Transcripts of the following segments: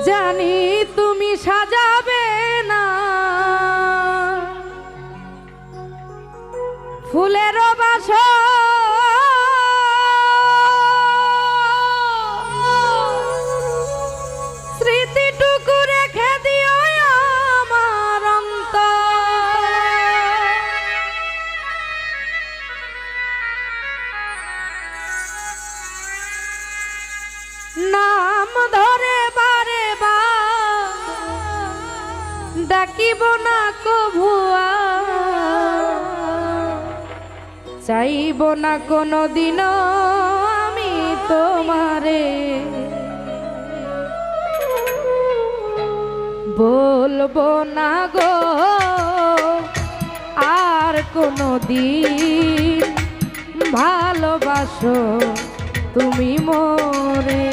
জানি তুমি সাজা দিব না কভুয়া। চাইব না কোনো দিন আমি তোমারে। বলব না গো, আর কোনো দিন ভালোবাসো তুমি মোরে।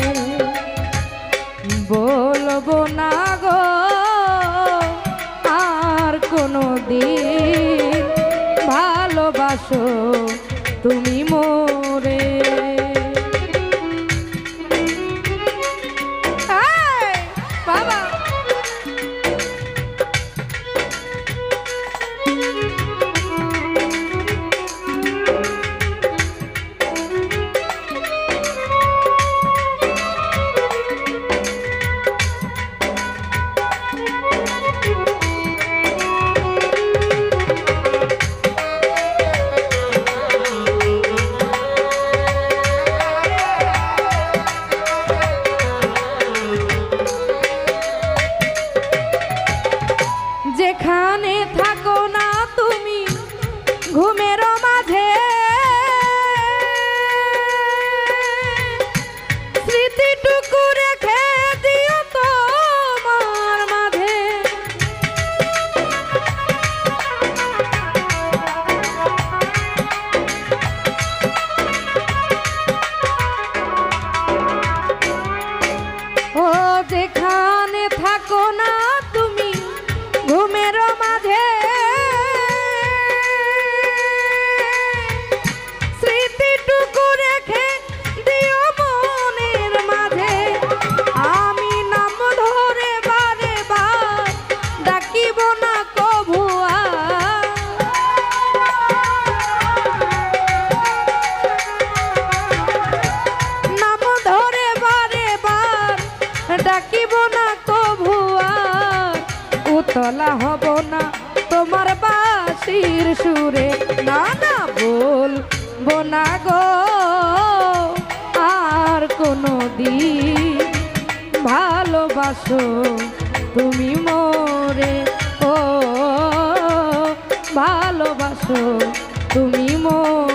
বলব না গো কোনো দিন ভালোবাসো তুমি মোরে সুরে নানা বল বোনা গো। আর কোনো দিন ভালোবাসো তুমি মোরে। ও, ভালোবাসো তুমি মোরে।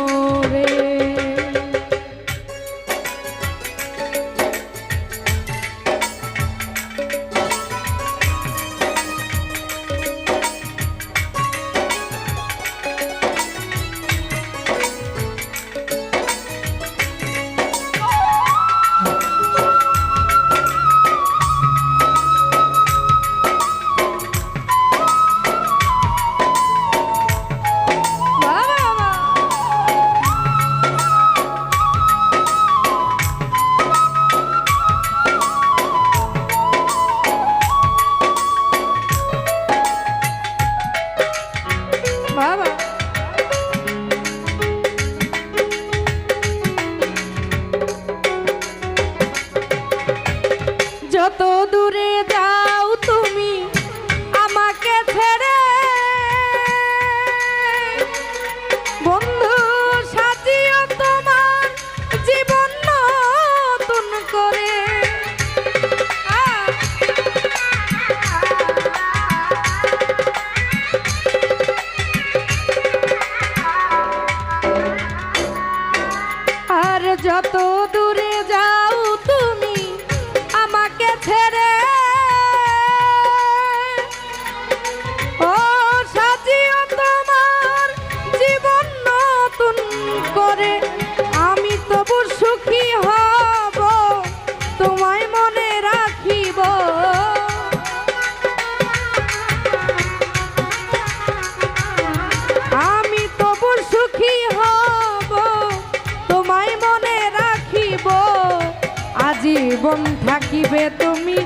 জীবন থাকিবে তুমি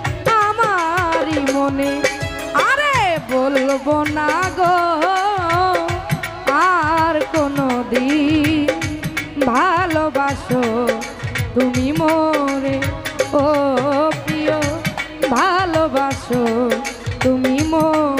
আমারই মনে। আরে বলব না গো, আর কোনো দিন ভালোবাসো তুমি মোরে। ও প্রিয়, ভালোবাসো তুমি মোরে।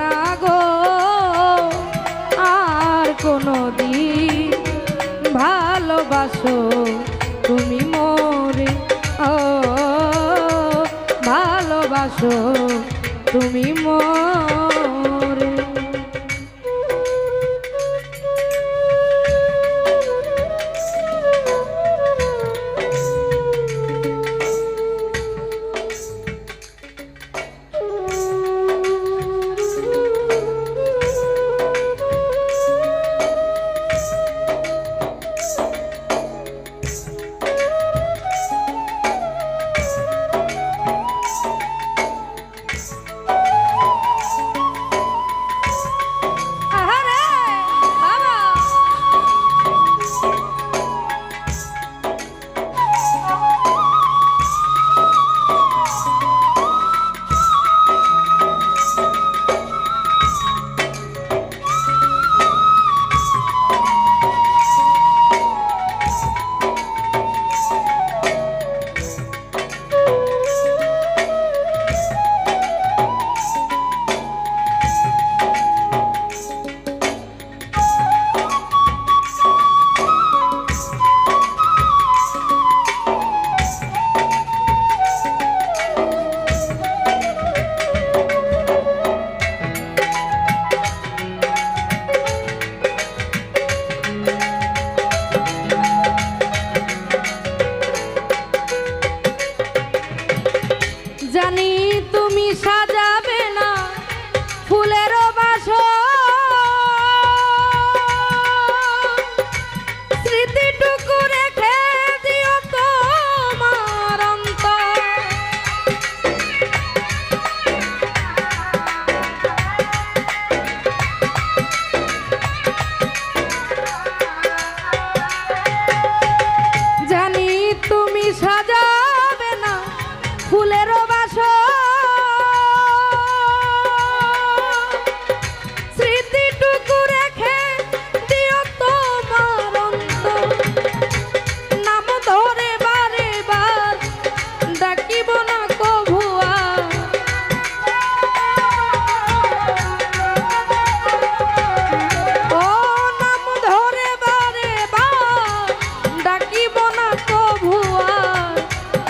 না গো আর কোনো দিন ভালোবাসো তুমি মোরে। ও ভালোবাসো তুমি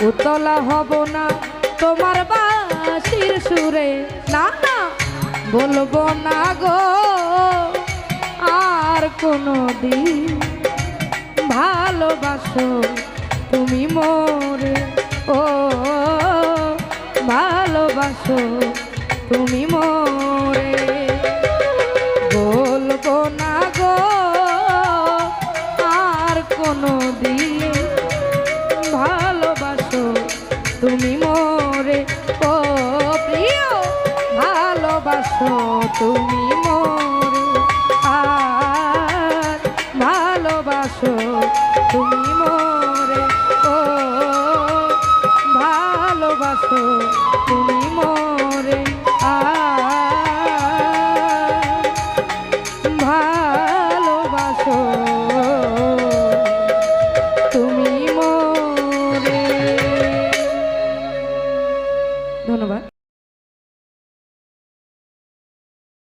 উতলা হব না তোমার বাসির সুরে। না না, বলব না গো, আর কোনো দিন ভালোবাসো তুমি মোরে। ও, ভালোবাসো তুমি মোরে। ভালোবাসো তুমি মন